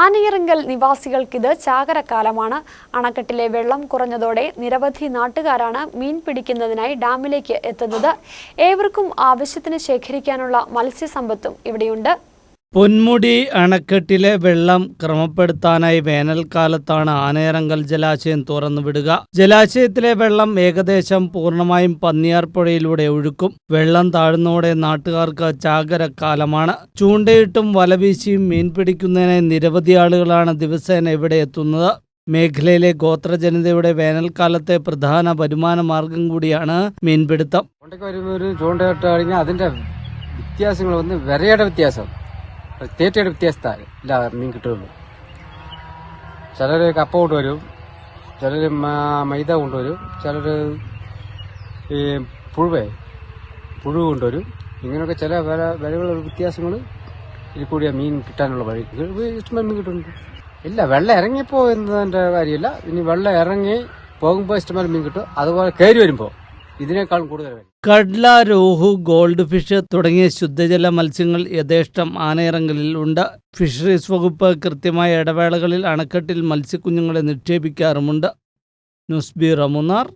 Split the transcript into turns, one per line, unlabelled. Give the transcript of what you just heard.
ആനയിറങ്കൽ നിവാസികൾക്കിത് ചാകരക്കാലമാണ്. അണക്കെട്ടിലെ വെള്ളം കുറഞ്ഞതോടെ നിരവധി നാട്ടുകാരാണ് മീൻ പിടിക്കുന്നതിനായി ഡാമിലേക്ക് എത്തുന്നത്. ഏവർക്കും ആവശ്യത്തിന് ശേഖരിക്കാനുള്ള മത്സ്യസമ്പത്തും ഇവിടെയുണ്ട്.
പൊന്മുടി അണക്കെട്ടിലെ വെള്ളം ക്രമപ്പെടുത്താനായി വേനൽക്കാലത്താണ് ആനയറങ്കൽ ജലാശയം തുറന്നുവിടുക ജലാശയത്തിലെ വെള്ളം ഏകദേശം പൂർണമായും പന്നിയാർപ്പുഴയിലൂടെ ഒഴുക്കും. വെള്ളം താഴ്ന്നോടെ നാട്ടുകാർക്ക് ചാകരക്കാലമാണ് ചൂണ്ടയിട്ടും വലവീശിയും മീൻ പിടിക്കുന്നതിനായി നിരവധി ആളുകളാണ് ദിവസേന ഇവിടെ എത്തുന്നത്. മേഖലയിലെ ഗോത്രജനതയുടെ വേനൽക്കാലത്തെ പ്രധാന വരുമാന മാർഗം കൂടിയാണ് മീൻപിടുത്തം.
ചൂണ്ടയിട്ട് കഴിഞ്ഞാൽ അതിന്റെ വ്യത്യാസങ്ങൾ വന്ന് വിരയുടെ വ്യത്യാസം. തേറ്റയുടെ വ്യത്യസ്ത ഇല്ല മീൻ കിട്ടുള്ളൂ. ചിലർ കപ്പ കൊണ്ടുവരും ചിലർ മൈദ കൊണ്ടുവരും ചിലർ ഈ പുഴുവേ പുഴു കൊണ്ടുവരും. ഇങ്ങനെയൊക്കെ ചില വില വിലകളുള്ള വ്യത്യാസങ്ങൾ ഇതിൽ കൂടിയ മീൻ കിട്ടാനുള്ള വഴി. ഇഷ്ടം മീൻ കിട്ടുന്നുണ്ട്. ഇല്ല വെള്ളം ഇറങ്ങിയപ്പോൾ എന്നതിന്റെ കാര്യമില്ല. ഇനി വെള്ളം ഇറങ്ങി പോകുമ്പോൾ ഇഷ്ടംപോലെ മീൻ കിട്ടും. അതുപോലെ കയറി വരുമ്പോൾ ഇതിനേക്കാളും കൂടുതൽ
കഡ്ല രോഹു ഗോൾഡ് ഫിഷ് തുടങ്ങിയ ശുദ്ധജല മത്സ്യങ്ങൾ യഥേഷ്ടം ആനയിറങ്കലിൽ ഉണ്ട്. ഫിഷറീസ് വകുപ്പ് കൃത്യമായ ഇടവേളകളിൽ അണക്കെട്ടിൽ മത്സ്യക്കുഞ്ഞുങ്ങളെ നിക്ഷേപിക്കാറുമുണ്ട്. News bureau Munnar.